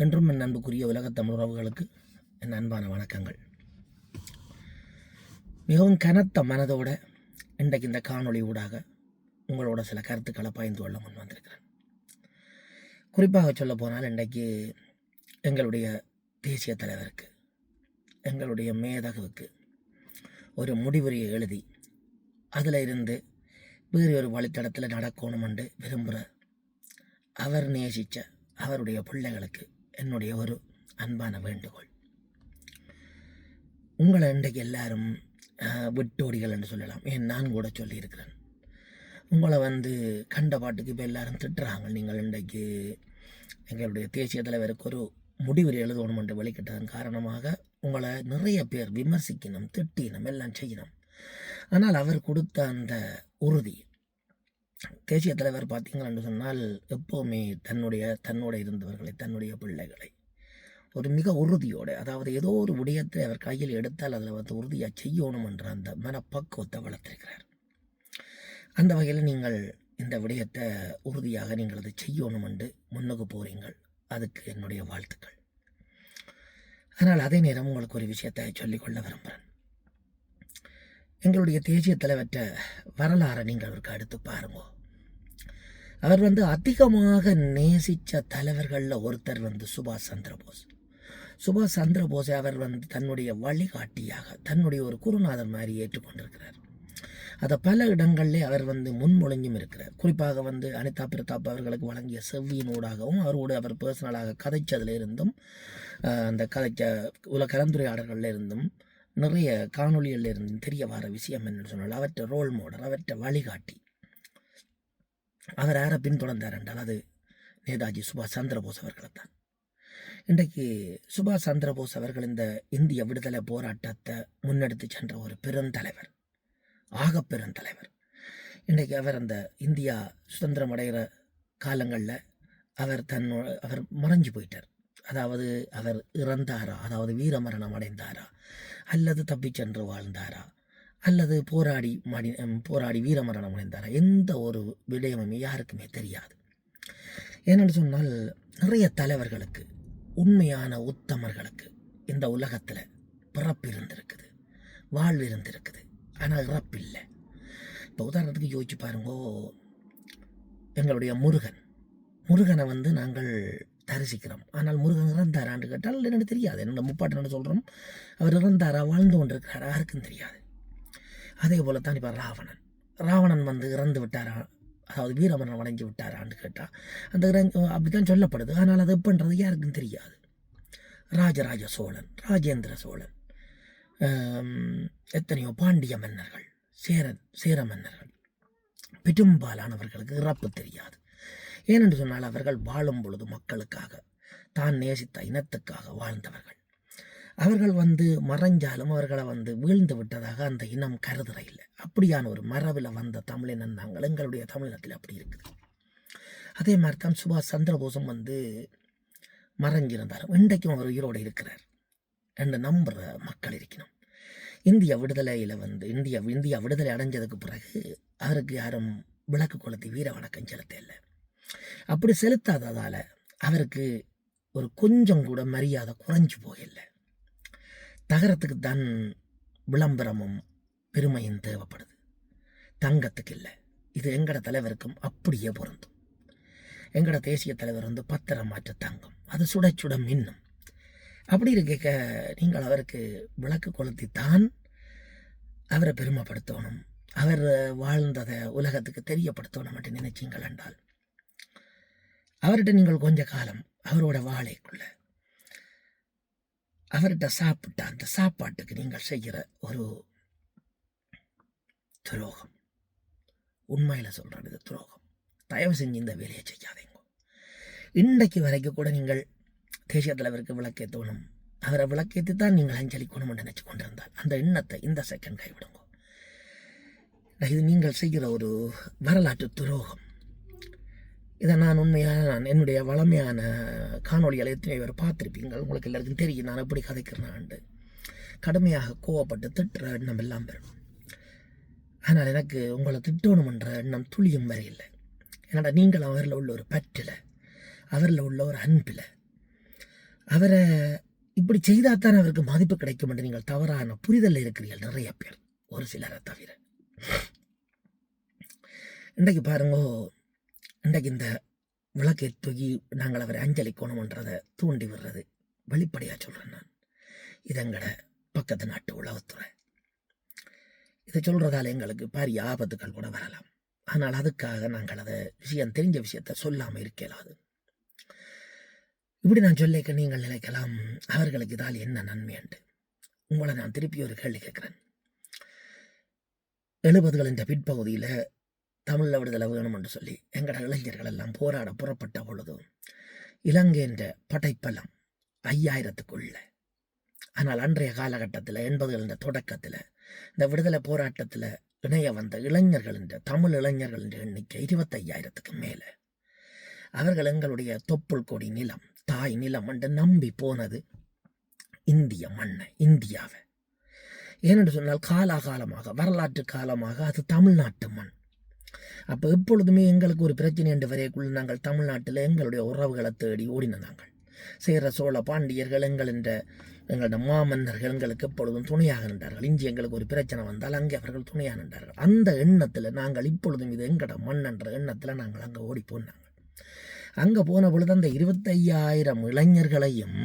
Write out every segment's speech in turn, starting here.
என்றும் என் அன்புக்குரிய உலகத் தமிழ் உறவுகளுக்கு என் அன்பான வணக்கங்கள். மிகவும் கனத்த மனதோட இன்றைக்கு இந்த காணொளி ஊடாக உங்களோட சில கருத்துக்களை பகிர்ந்து கொள்ள முன் வந்திருக்கிறேன். குறிப்பாக சொல்ல போனால் இன்றைக்கு எங்களுடைய தேசிய தலைவருக்கு எங்களுடைய மேதகுவுக்கு ஒரு முடிவுரையை எழுதி அதில் இருந்து வேறு ஒரு வழித்தடத்தில் நடக்கணும் என்று விரும்புகிற அவர் நேசித்த அவருடைய பிள்ளைகளுக்கு என்னுடைய ஒரு அன்பான வேண்டுகோள். உங்களை இன்றைக்கு எல்லாரும் விட்டோடிகள் என்று சொல்லலாம். ஏன் நான் கூட சொல்லியிருக்கிறேன். உங்களை வந்து கண்ட பாட்டுக்கு இப்போ எல்லாரும் திட்டுறாங்க. நீங்கள் இன்றைக்கு எங்களுடைய தேசிய தலைவருக்கு ஒரு முடிவுரை எழுதணும் என்று வெளிக்கிட்டதன் காரணமாக உங்களை நிறைய பேர் விமர்சிக்கணும் திட்டினம் எல்லாம் செய்யணும். ஆனால் அவர் கொடுத்த அந்த உறுதி தேசிய தலைவர் பார்த்தீங்கன்னு சொன்னால் எப்போவுமே தன்னுடைய தன்னோட இருந்தவர்களை தன்னுடைய பிள்ளைகளை ஒரு மிக உறுதியோடு அதாவது ஏதோ ஒரு விடயத்தை அவர் கையில் எடுத்தால் அதில் வந்து உறுதியாக செய்யணும் என்ற அந்த மனப்பக்குவத்தை வளர்த்திருக்கிறார். அந்த வகையில் நீங்கள் இந்த விடயத்தை உறுதியாக நீங்கள் அதை செய்யணும் என்று முன்னுக்கு போகிறீங்கள் அதுக்கு என்னுடைய வாழ்த்துக்கள். ஆனால் அதே நேரம் உங்களுக்கு ஒரு விஷயத்தை சொல்லிக்கொள்ள விரும்புகிறேன். எங்களுடைய தேசிய தலைவற்ற வரலாறை நீங்கள் அவருக்கு அடுத்து பாருங்க. அவர் வந்து அதிகமாக நேசித்த தலைவர்களில் ஒருத்தர் வந்து சுபாஷ் சந்திரபோஸ் சுபாஷ் சந்திரபோஸை அவர் வந்து தன்னுடைய வழிகாட்டியாக தன்னுடைய ஒரு குருநாதர் மாதிரி ஏற்றுக்கொண்டிருக்கிறார். அதை பல இடங்களிலே அவர் வந்து முன்மொழிஞ்சும் இருக்கிறார். குறிப்பாக வந்து அனிதா பிரதாப் அவர்களுக்கு வழங்கிய செவ்வியினூடாகவும் அவரோடு அவர் பர்சனலாக கதைச்சதில் இருந்தும் அந்த கதைச்ச உல கலந்துரையாடல்களில் இருந்தும் நிறைய காணொளிகளில் இருந்து தெரிய வர விஷயம் என்னன்னு சொன்னால் அவற்றை ரோல் மாடல் அவற்றை வழிகாட்டி. அவர் யாரை பின்தொடர்ந்தார் என்றால் அது நேதாஜி சுபாஷ் சந்திரபோஸ் அவர்களை தான். இன்றைக்கு சுபாஷ் சந்திரபோஸ் அவர்கள் இந்த இந்திய விடுதலை போராட்டத்தை முன்னெடுத்து சென்ற ஒரு பெருந்தலைவர் ஆக பெருந்தலைவர். இன்றைக்கு அவர் அந்த இந்தியா சுதந்திரம் அடைகிற காலங்களில் அவர் தன்னோ அவர் மறைஞ்சு போயிட்டார். அதாவது அவர் இறந்தாரா? அதாவது வீரமரணம் அடைந்தாரா? அல்லது தப்பிச்சென்று வாழ்ந்தாரா? அல்லது போராடி மடி போராடி வீரமரணம் அடைந்தாரா? எந்த ஒரு விடயமுமே யாருக்குமே தெரியாது. ஏனென்று சொன்னால் நிறைய தலைவர்களுக்கு உண்மையான உத்தமர்களுக்கு இந்த உலகத்தில் பிறப்பு இருந்திருக்குது வாழ்வு இருந்திருக்குது. ஆனால் இறப்பில்லை. இப்போ உதாரணத்துக்கு யோசிச்சு பாருங்கோ எங்களுடைய முருகன். முருகனை வந்து நாங்கள் தரிசிக்கிறோம். ஆனால் முருகன் இறந்தாரான்னு கேட்டால் என்னென்னு தெரியாது. என்னோட முப்பாட்டு சொல்கிறோம் அவர் இறந்தாரா வாழ்ந்து கொண்டிருக்கிறாரா யாருக்கும் தெரியாது. அதே போல தான் இப்போ ராவணன். ராவணன் வந்து இறந்து விட்டாரா அதாவது வீரமரணம் அடைஞ்சு விட்டாரான்னு கேட்டால் அந்த அப்படி தான் சொல்லப்படுது. ஆனால் அது எப்பன்றது யாருக்கும் தெரியாது. ராஜராஜ சோழன் ராஜேந்திர சோழன் எத்தனையோ பாண்டிய மன்னர்கள் சேரன் சேர மன்னர்கள் பெரும்பாலானவர்களுக்கு இறப்பு தெரியாது. ஏனென்று சொன்னால் அவர்கள் வாழும் பொழுது மக்களுக்காக தான் நேசித்த இனத்துக்காக வாழ்ந்தவர்கள். அவர்கள் வந்து மறைஞ்சாலும் அவர்களை வந்து வீழ்ந்து விட்டதாக அந்த இனம் கருதுற இல்லை. அப்படியான ஒரு மரபில் வந்த தமிழினம் நாங்கள் எங்களுடைய தமிழினத்தில் அப்படி இருக்குது. அதே மாதிரி தான் சுபாஷ் சந்திரபோஸும் வந்து மறைஞ்சிருந்தார். இன்றைக்கும் அவர் உயிரோடு இருக்கிறார் என்று நம்புகிற மக்கள் இருக்கணும் இந்திய விடுதலையில் வந்து இந்தியா இந்தியா விடுதலை அடைஞ்சதுக்கு பிறகு அவருக்கு யாரும் விளக்கு கொளுத்தி வீர வணக்கம் செலுத்த இல்லை அப்படி செலுத்தாததால் அவருக்கு ஒரு கொஞ்சம் கூட மரியாதை குறைஞ்சு போகல. தகரத்துக்கு தான் விளம்பரமும் பெருமையும் தேவைப்படுது. தங்கத்துக்கு இல்லை. இது எங்கட தலைவருக்கும் அப்படியே பொருந்தும். எங்கட தேசிய தலைவர் வந்து பத்திரம் மாற்ற தங்கம். அது சுட சுட மின்னும். அப்படி இருக்க நீங்கள் அவருக்கு விளக்கு கொளுத்தி தான் அவரை பெருமைப்படுத்தணும். அவர் வாழ்ந்ததை உலகத்துக்கு தெரியப்படுத்தணும் என்று நினைச்சீங்கள் என்றால் அவர்கிட்ட நீங்கள் கொஞ்ச காலம் அவரோட வாழைக்குள்ள. அவர்கிட்ட சாப்பிட்ட அந்த சாப்பாட்டுக்கு நீங்கள் செய்கிற ஒரு துரோகம். உண்மையில் சொல்கிறது இது துரோகம். தயவு செஞ்சு இந்த வேலையை செய்யாதீங்க. இன்றைக்கு வரைக்கும் கூட நீங்கள் தேசிய தலைவருக்கு விளக்கேற்றணும் அவரை விளக்கேற்றி தான் நீங்கள் அஞ்சலிக்கணும் நினச்சி கொண்டிருந்தால். அந்த எண்ணத்தை இந்த செகண்ட் கைவிடுங்க. இது நீங்கள் செய்கிற ஒரு வரலாற்று துரோகம். இதை நான் உண்மையாக நான் என்னுடைய வளமையான காணொலிகளை எத்தனை பேர் பார்த்துருப்பீங்க உங்களுக்கு எல்லாருக்கும் தெரியும் நான் எப்படி கதைக்கிறேன்னாண்டு கடுமையாக கோவப்பட்டு திட்டுற எண்ணம் எல்லாம் வரும். ஆனால் எனக்கு உங்களை திட்டணுமென்ற எண்ணம் துளியும் வரையில்லை என்னடா நீங்கள் அவரில் உள்ள ஒரு பற்றில் அவரில் உள்ள ஒரு அன்பில் அவரை இப்படி செய்தாதான் அவருக்கு மதிப்பு கிடைக்கும் என்று நீங்கள் தவறான புரிதல் இருக்கிறீர்கள் நிறைய பேர் ஒரு சிலரை தவிர. இன்றைக்கு பாருங்க இன்றைக்கு இந்த விளக்கை தூக்கி நாங்கள் அவரை அஞ்சலி கோணம்ன்றதை தூண்டி விடுறது. வெளிப்படையாக சொல்கிறேன் நான். இதங்கட பக்கத்து நாட்டு உளவுத்துறை. இதை சொல்கிறதால எங்களுக்கு பாரிய ஆபத்துக்கள் கூட வரலாம். ஆனால் அதுக்காக நாங்கள் அதை விஷயம் தெரிஞ்ச விஷயத்தை சொல்லாமல் இருக்கலாது. இப்படி நான் சொல்லிக்க நீங்கள் நினைக்கலாம் அவர்களுக்கு இதால் என்ன நன்மைண்டு உங்களை நான் திருப்பி ஒரு கேள்வி கேட்குறேன். எழுபதுகளின் பிற்பகுதியில் தமிழில் விடுதலை வேணும் என்று சொல்லி எங்கட இளைஞர்கள் எல்லாம் போராட புறப்பட்ட பொழுது இலங்கை என்ற படைப்பலம் ஐயாயிரத்துக்குள்ள. ஆனால் அன்றைய காலகட்டத்தில் எண்பதுகளின் தொடக்கத்தில் இந்த விடுதலை போராட்டத்தில் இணைய வந்த இளைஞர்களின் தமிழ் இளைஞர்களின் எண்ணிக்கை இருபத்தையாயிரத்துக்கு மேலே. அவர்கள் எங்களுடைய தொப்புள் கொடி நிலம் தாய் நிலம் என்று நம்பி போனது இந்திய மண்ணை இந்தியாவை. ஏனென்று சொன்னால் காலாகாலமாக வரலாற்று காலமாக அது தமிழ்நாட்டு மண். அப்போ எப்பொழுதுமே எங்களுக்கு ஒரு பிரச்சனை என்று வரைக்குள்ள நாங்கள் தமிழ்நாட்டில் எங்களுடைய உறவுகளை தேடி ஓடின நாங்கள். சேர சோழ பாண்டியர்கள் எங்கள் என்ற எங்களோட மாமன்னர்கள் எங்களுக்கு எப்பொழுதும் துணையாக நின்றார்கள். இஞ்சி எங்களுக்கு ஒரு பிரச்சனை வந்தால் அங்கே அவர்கள் துணையாக நின்றார்கள். அந்த எண்ணத்தில் நாங்கள் இப்பொழுதும் இது எங்கட மண் என்ற எண்ணத்தில் நாங்கள் அங்கே ஓடி போனாங்க. அங்கே போன பொழுது அந்த இருபத்தையாயிரம் இளைஞர்களையும்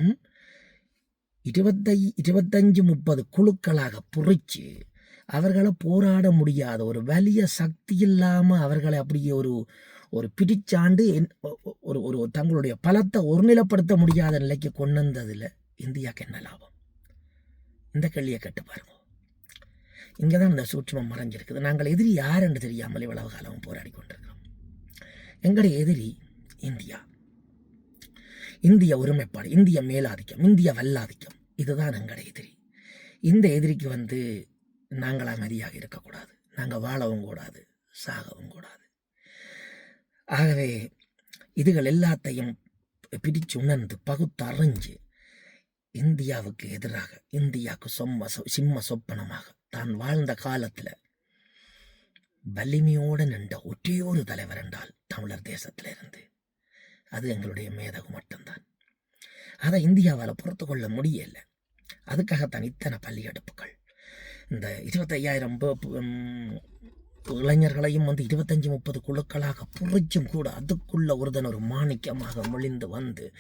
இருபத்தை இருபத்தஞ்சு முப்பது குழுக்களாக புரிச்சு அவர்களை போராட முடியாத ஒரு வலிய சக்தி இல்லாமல் அவர்களை அப்படியே ஒரு ஒரு பிடிச்சாண்டு ஒரு ஒரு தங்களுடைய பலத்தை ஒருநிலைப்படுத்த முடியாத நிலைக்கு கொண்டு வந்ததில் இந்தியாவுக்கு என்ன லாபம்? இந்த கேள்வியை கேட்டு பாருங்க. இங்கே தான் இந்த சூட்சமம் மறைஞ்சிருக்குது. நாங்கள் எதிரி யார் என்று தெரியாமல் இவ்வளவு காலம் போராடி கொண்டிருக்கிறோம். எங்களுடைய எதிரி இந்தியா. இந்திய ஒருமைப்பாடு இந்திய மேலாதிக்கம் இந்திய வல்லாதிக்கம் இதுதான் எங்களுடைய எதிரி. இந்த எதிரிக்கு வந்து நாங்கள் அமைதியாக இருக்கக்கூடாது. நாங்கள் வாழவும் கூடாது சாகவும் கூடாது. ஆகவே இதுகள் எல்லாத்தையும் பிடிச்சு உணர்ந்து பகுத்தறிஞ்சு இந்தியாவுக்கு எதிராக இந்தியாவுக்கு சொம்ம சிம்ம சொப்பனமாக தான் வாழ்ந்த காலத்தில் வலிமையோடு நின்ற ஒற்றே ஒரு தலைவர் என்றால் தமிழர் தேசத்தில் இருந்து அது எங்களுடைய மேதகு மட்டும்தான். அதை இந்தியாவால் பொறுத்து கொள்ள முடியல. அதுக்காகத்தான் இத்தனை பள்ளியெடுப்புகள் இந்த இருபத்தையாயிரம் இளைஞர்களையும் வந்து இருபத்தஞ்சி முப்பது குழுக்களாக புரிச்சும் கூட அதுக்குள்ள ஒருதன் ஒரு மாணிக்கமாக மொழிந்து வந்து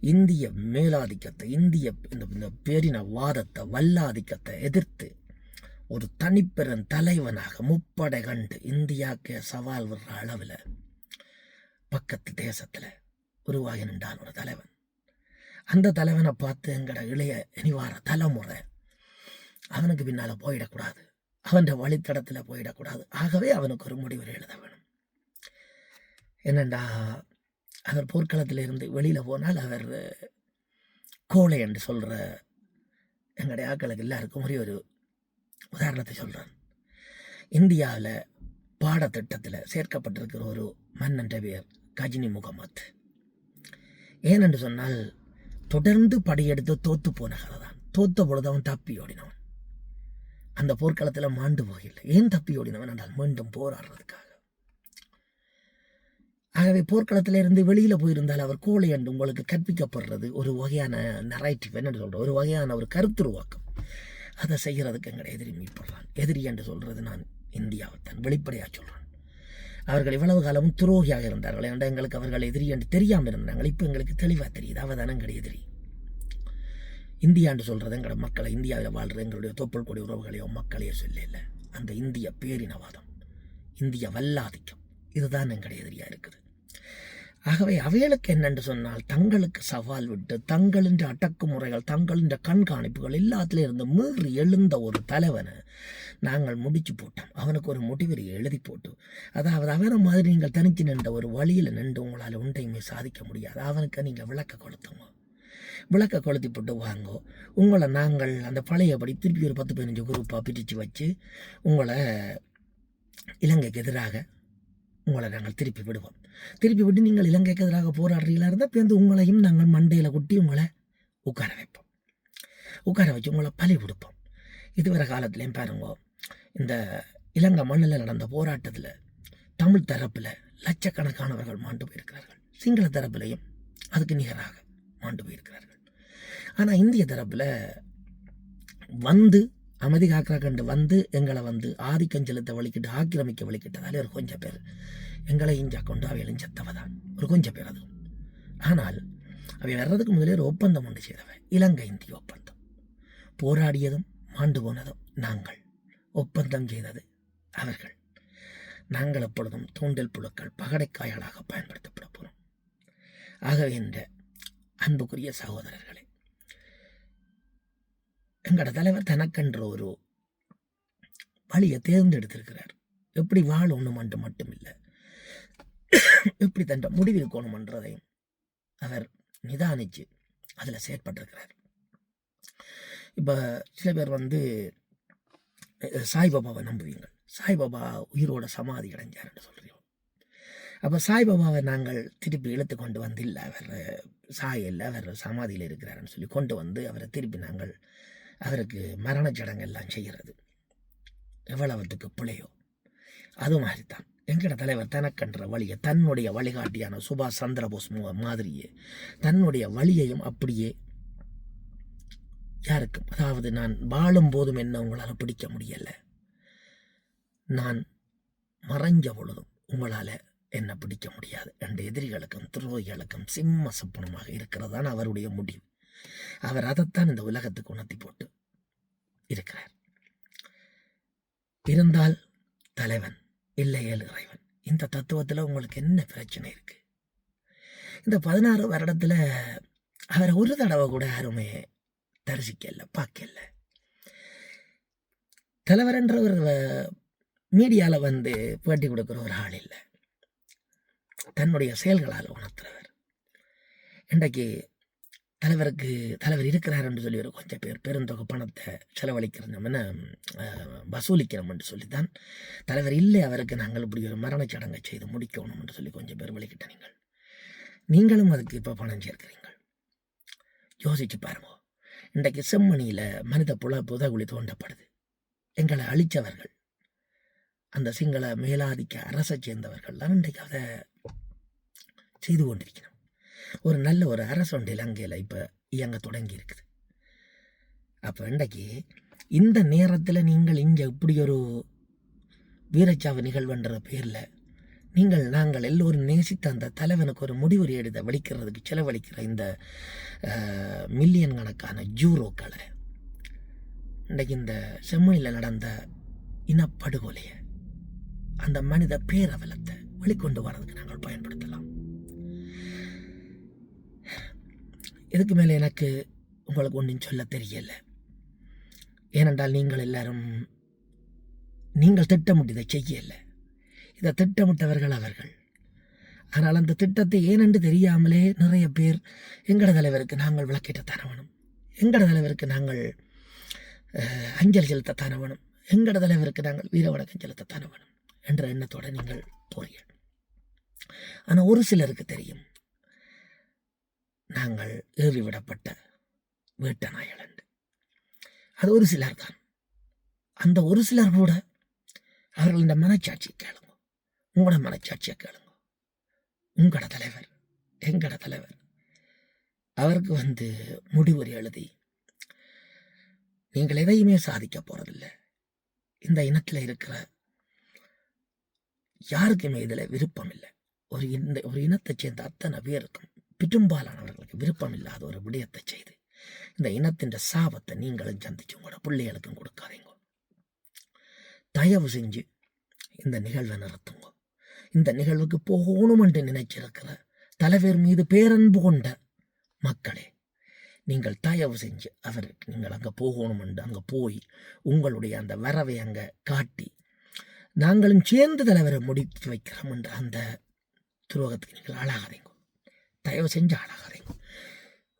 இந்திய மேலாதிக்கத்தை இந்திய இந்த இந்த பேரின வாதத்தை வல்லாதிக்கத்தை எதிர்த்து ஒரு தனிப்பெரும் தலைவனாக முப்படை கண்டு இந்தியாவுக்கு சவால் விடுற அளவில் பக்கத்து தேசத்தில் உருவாகி நின்றான் ஒரு தலைவன். அந்த தலைவனை பார்த்து எங்கட இளைய இனிவார தலைமுறை அவனுக்கு பின்னால் போயிடக்கூடாது. அவன் வழித்தடத்தில் போயிடக்கூடாது. ஆகவே அவனுக்கு ஒரு முடிவு எழுத வேணும். என்னண்டா அவர் போர்க்களத்தில் இருந்து வெளியில் போனால் அவர் கோழை என்று சொல்கிற எங்களுடைய ஆக்களுக்கு எல்லாருக்கும் ஒரே ஒரு உதாரணத்தை சொல்கிறான் இந்தியாவில் பாடத்திட்டத்தில் சேர்க்கப்பட்டிருக்கிற ஒரு மன்னன் பேர் கஜினி முகமத். ஏனென்று சொன்னால் தொடர்ந்து படையெடுத்து தோத்து போன கதை தான் தோத்த பொழுது அவன் தப்பி ஓடினவன். அந்த போர்க்களத்தில் மாண்டு போகவில்லை. ஏன் தப்பி ஓடினவன்? என்றால் மீண்டும் போராடுறதுக்காக. ஆகவே போர்க்களத்திலிருந்து வெளியில் போயிருந்தால் அவர் கோழை என்று உங்களுக்கு கற்பிக்கப்படுறது ஒரு வகையான நரைட்டிவ் என்ன சொல்கிறோம் ஒரு வகையான ஒரு கருத்துருவாக்கம் அதை செய்கிறதுக்கு எங்களை எதிரி மீட்படுறான். எதிரி என்று சொல்கிறது நான் இந்தியாவைத்தான் வெளிப்படையாக சொல்கிறேன் அவர்கள் இவ்வளவு காலமும் துரோகியாக இருந்தார்கள் என்ற எங்களுக்கு அவர்கள் எதிரி என்று தெரியாமல் இருந்தாங்க இப்போ எங்களுக்கு தெளிவாக தெரியுது. அவதான எங்களுடைய எதிரி. இந்தியான்னு சொல்கிறது எங்களோட மக்களை இந்தியாவில் வாழ்கிற எங்களுடைய தொப்புள் கொடி உறவுகளையோ மக்களையோ சொல்லல அந்த இந்திய பேரினவாதம் இந்திய வல்லாதிக்கம் இதுதான் எங்களுடைய எதிரியாக இருக்குது. ஆகவே அவைகளுக்கு என்னென்று சொன்னால் தங்களுக்கு சவால் விட்டு தங்களின் அடக்குமுறைகள் தங்களின் கண்காணிப்புகள் எல்லாத்திலும் இருந்து மீறி எழுந்த ஒரு தலைவனை நாங்கள் முடிச்சு போட்டோம். அவனுக்கு ஒரு முடிவரை எழுதி போட்டு அதாவது அவரை மாதிரி நீங்கள் தனித்து நின்ற ஒரு வழியில் நின்று உங்களால் ஒன்றையுமே சாதிக்க முடியாது. அவனுக்கு நீங்கள் விளக்க கொடுத்தோம்? விளக்க கொளுத்தி போட்டு வாங்கோ. உங்களை நாங்கள் அந்த பழையபடி திருப்பி ஒரு பத்து பதினஞ்சு குரூப்பாக பிரித்து வச்சு உங்களை இலங்கைக்கு எதிராக உங்களை நாங்கள் திருப்பி விடுவோம். திருப்பி விட்டு நீங்கள் இலங்கைக்கு எதிராக போராடுறீங்களா இருந்தால் பேருந்து உங்களையும் நாங்கள் மண்டையில் குட்டி உங்களை உட்கார வைப்போம். உட்கார வச்சு உங்களை பலி கொடுப்போம் இதுவரை காலத்துலேயும் பாருங்க இந்த இலங்கை மண்ணில் நடந்த போராட்டத்தில் தமிழ் தரப்பில் லட்சக்கணக்கானவர்கள் மாண்டு போயிருக்கிறார்கள். சிங்கள தரப்பிலையும் அதுக்கு நிகராக. மாண்டு போயிருக்கிறார்கள். ஆனால் இந்திய தரப்பில் வந்து அமைதி காக்கிறாக்கண்டு கண்டு வந்து எங்களை வந்து ஆதிக்கம் செலுத்த வழிக்கிட்டு ஆக்கிரமிக்க வழிக்கிட்டதாலே ஒரு கொஞ்சம் பேர். எங்களை இஞ்சா கொண்டு அவையிலும் செத்தவ தான் ஒரு கொஞ்சம் பேர் அது. ஆனால் அவை வர்றதுக்கு முதலே ஒரு ஒப்பந்தம் ஒன்று செய்தவை. இலங்கை இந்திய ஒப்பந்தம். போராடியதும் மாண்டு போனதும் நாங்கள். ஒப்பந்தம் செய்தது அவர்கள். நாங்கள் எப்பொழுதும் தூண்டல் புழுக்கள் பகடைக்காய்களாக பயன்படுத்தப்பட போகிறோம் ஆகவே இந்த அன்புக்குரிய சகோதரர்களே எங்களோட தலைவர் தனக்கென்ற ஒரு வழியை தேர்ந்தெடுத்திருக்கிறார். எப்படி வாழணும் என்று மட்டும் இல்லை எப்படி தன் முடிவெடுக்கணுமன்றதையும் அவர் நிதானிச்சு அதில் செயற்பட்டிருக்கிறார். இப்போ சில பேர் வந்து சாய்பாபாவை நம்புவீங்கள் சாய்பாபா உயிரோட சமாதி அடைஞ்சார்னு சொல்கிறீங்க அப்போ சாய்பாபாவை நாங்கள் திருப்பி இழுத்து கொண்டு வந்து இல்லை அவர் சாய் இல்லை அவர் சமாதியில் இருக்கிறாருன்னு சொல்லி கொண்டு வந்து அவரை திருப்பி நாங்கள் அவருக்கு மரண சடங்கு எல்லாம் செய்கிறது எவ்வளவுத்துக்கு பிழையோ. அது மாதிரி தான் எங்கட தலைவர் தனக்கன்ற வழியை தன்னுடைய வழிகாட்டியான சுபாஷ் சந்திரபோஸ் மாதிரியே தன்னுடைய வழியையும் அப்படியே யாருக்கும் அதாவது நான் வாழும் போதும் என்ன உங்களால் பிடிக்க முடியலை. நான் மறைஞ்ச பொழுதும் உங்களால் என்னை பிடிக்க முடியாது. என் எதிரிகளுக்கும் துரோகிகளுக்கும் சிம்ம சப்பனமாக இருக்கிறதான் அவருடைய முடிவு. அவர் அதைத்தான் இந்த உலகத்துக்கு உணர்த்தி போட்டு இருக்கிறார். இருந்தால் தலைவன் இல்லையேல் இறைவன். இந்த தத்துவத்தில் உங்களுக்கு என்ன பிரச்சனை இருக்கு? இந்த பதினாறு வருடத்தில் அவரை ஒரு தடவை கூட யாருமே தரிசிக்கல பார்க்கல. தலைவர்ன்ற ஒரு மீடியாவில் வந்து பேட்டி கொடுக்குற ஒரு ஆள் இல்லை. தன்னுடைய செயல்களால் உணர்த்துறவர். இன்றைக்கு தலைவருக்கு தலைவர் இருக்கிறார் என்று சொல்லி ஒரு கொஞ்சம் பேர் பெருந்தொகை பணத்தை செலவழிக்கிறோம்னு வசூலிக்கிறோம் என்று சொல்லி தான் தலைவர் இல்லை அவருக்கு நாங்கள் இப்படி ஒரு மரணச் சடங்கை செய்து முடிக்கணும் என்று சொல்லி கொஞ்சம் பேர் வெளிக்கிட்ட நீங்கள். நீங்களும் அதுக்கு இப்போ பணம் சேர்க்கிறீர்கள். யோசிச்சு பாருங்க. இன்றைக்கு செம்மணியில் மனித புல புதகுழி தோண்டப்படுது. எங்களை அழித்தவர்கள் அந்த சிங்கள மேலாதிக்க அரசை சேர்ந்தவர்கள்லாம் இன்றைக்கு அதை செய்து கொண்டிருக்கிறோம். ஒரு நல்ல ஒரு அரசு ஒன்று இலங்கையில் இப்போ இயங்க தொடங்கி இருக்குது அப்போ இன்றைக்கு இந்த நேரத்தில் நீங்கள் இங்கே இப்படி ஒரு வீரச்சாவு நிகழ்வுன்ற பேரில் நீங்கள் நாங்கள் எல்லோரும் நேசித்த அந்த தலைவனுக்கு ஒரு முடிவுரை எடுத்த வலிக்கிறதுக்கு செலவழிக்கிற இந்த மில்லியன் கணக்கான ஜூரோக்களை இன்றைக்கு இந்த செம்மொழியில் நடந்த இனப்படுகொலையை அந்த மனித பேரவலத்தை வெளிக்கொண்டு வர்றதுக்கு நாங்கள் பயன்படுத்தலாம். இதுக்கு மேலே எனக்கு உங்களுக்கு ஒன்றும் சொல்ல தெரியல. ஏனென்றால் நீங்கள் எல்லாரும் நீங்கள் திட்டமிட்டு இதை செய்யலை. இதை திட்டமிட்டவர்கள் அவர்கள். ஆனால் அந்த திட்டத்தை ஏனென்று தெரியாமலே நிறைய பேர் எங்களோட தலைவருக்கு நாங்கள் விளக்கிட்ட தரவணும் எங்களோட தலைவருக்கு நாங்கள் அஞ்சல் செலுத்த தரவணும் எங்களோட தலைவருக்கு நாங்கள் வீர வணக்கம் செலுத்த தரவணும் என்ற எண்ணத்தோட நீங்கள் போறீர்கள். ஆனால் ஒரு சிலருக்கு தெரியும். நாங்கள் ஏறிவிடப்பட்ட வேட்ட நாய்கள் என்று அது ஒரு சிலர் தான். அந்த ஒரு சிலர் கூட அவர்கள் இந்த மனச்சாட்சியை கேளுங்க. உங்களோட மனச்சாட்சியை கேளுங்க. உங்களோட தலைவர் எங்கட தலைவர். அவருக்கு வந்து முடிவுரை எழுதி நீங்கள் எதையுமே சாதிக்க போகிறதில்ல இந்த இனத்தில் இருக்கிற யாருக்குமே இதில் விருப்பம் இல்லை ஒரு இந்த ஒரு இனத்தைச் சேர்ந்த அத்தனை பேருக்கும் பெரும்பாலானவர்களுக்கு விருப்பம் இல்லாத ஒரு விடயத்தை செய்து இந்த இனத்தின் சாபத்தை நீங்களும் சந்திச்சு உங்களோட பிள்ளைகளுக்கும் கொடுக்காதீங்க. தயவு செஞ்சு இந்த நிகழ்வை நிறுத்துங்க. இந்த நிகழ்வுக்கு போகணும் என்று நினைச்சிருக்கிற தலைவர் மீது பேரன்பு கொண்ட மக்களே நீங்கள் தயவு செஞ்சு அவருக்கு நீங்கள் அங்கே போகணும் என்று அங்கே போய் உங்களுடைய அந்த வரவை அங்கே காட்டி நாங்களும் சேர்ந்து தலைவரை முடித்து வைக்கிறோம் என்ற அந்த துரோகத்துக்கு நீங்கள் ஆளாகாதீங்க. தயவு செஞ்சு ஆளாகாதீங்க.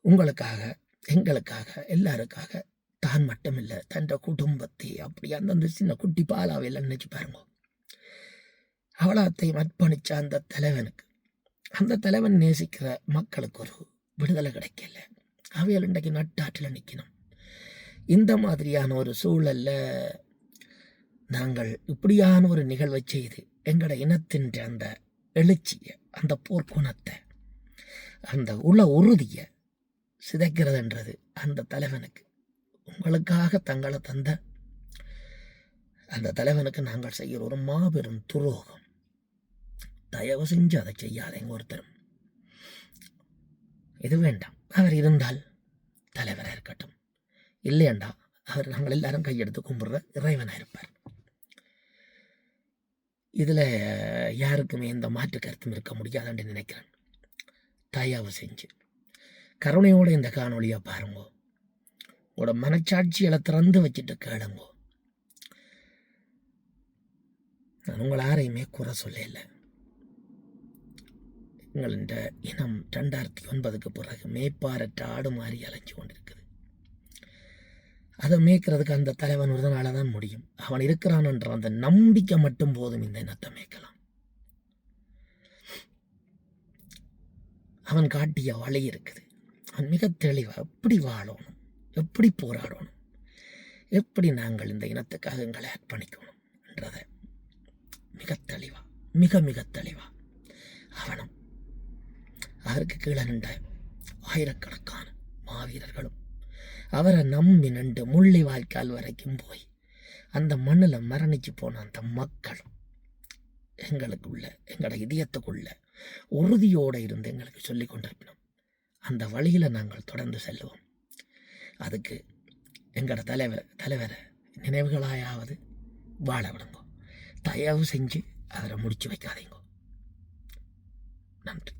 உங்களுக்காக எங்களுக்காக எல்லாருக்காக தான் மட்டும் இல்லை தன் குடும்பத்தை அப்படி அந்தந்த சின்ன குட்டி பாலாவையில் நினச்சி பாருங்க. அவலாத்தையும் அர்ப்பணித்த அந்த தலைவனுக்கு அந்த தலைவன் நேசிக்கிற மக்களுக்கு ஒரு விடுதலை கிடைக்கல. அவைகள் இன்றைக்கு நட்டாற்றில் நிற்கணும் இந்த மாதிரியான ஒரு சூழல்ல நாங்கள் இப்படியான ஒரு நிகழ்வை செய்து எங்களோட இனத்தின் அந்த எழுச்சியை அந்த போர்க்குணத்தை அந்த உள்ள உறுதியை சிதைக்கிறதுன்றது அந்த தலைவனுக்கு உங்களுக்காக தங்களை தந்த அந்த தலைவனுக்கு நாங்கள் செய்கிற ஒரு மாபெரும் துரோகம். தயவு செஞ்சு அதை செய்யாதேங்க ஒருத்தரும். இது வேண்டாம். அவர் இருந்தால் தலைவராக இருக்கட்டும். இல்லையண்டா அவர் நாங்கள் எல்லாரும் கையெடுத்து கும்பிடுற இறைவனாக இருப்பார். இதில் யாருக்குமே எந்த மாற்று கருத்தும் இருக்க முடியாதுன்னு நினைக்கிறேன். தயவு செஞ்சு. கருணையோடு இந்த காணொலியை பாருங்க. உங்களோட மனச்சாட்சிகளை திறந்து வச்சுட்டு கேளுங்க. நான் உங்களை யாரையுமே குறை சொல்லல. எங்கள் இனம் ரெண்டாயிரத்தி ஒன்பதுக்கு பிறகு மேய்ப்பாரற்ற ஆடு மாறி அலைஞ்சு கொண்டு அதை மேய்க்கிறதுக்கு அந்த தலைவன் ஒருதனால தான் முடியும். அவன் இருக்கிறான் என்ற அந்த நம்பிக்கை மட்டும் போதும் இந்த இனத்தை மேய்க்கலாம். அவன் காட்டிய வழி இருக்குது. அவன் மிக தெளிவாக எப்படி வாழணும்? எப்படி போராடணும்? எப்படி நாங்கள் இந்த இனத்துக்காக எங்களை அர்ப்பணிக்கணும் என்றதை மிக தெளிவாக மிக மிக தெளிவாக அவனும் அவருக்கு கீழே நின்ற ஆயிரக்கணக்கான மாவீரர்களும் அவரை நம்பி நின்று முள்ளி வாய்க்கால் வரைக்கும் போய் அந்த மண்ணில் மரணிச்சு போன அந்த மக்கள் எங்களுக்குள்ள எங்களோட இதயத்துக்குள்ள உறுதியோடு இருந்து எங்களுக்கு சொல்லி கொண்டிருக்கணும். அந்த வழியில் நாங்கள் தொடர்ந்து செல்லுவோம். அதுக்கு எங்களோட தலைவர் தலைவரை நினைவுகளாயாவது வாழ விடுங்கோ. தயவு செஞ்சு அவரை முடிச்சு வைக்காதீங்கோ. நன்றி.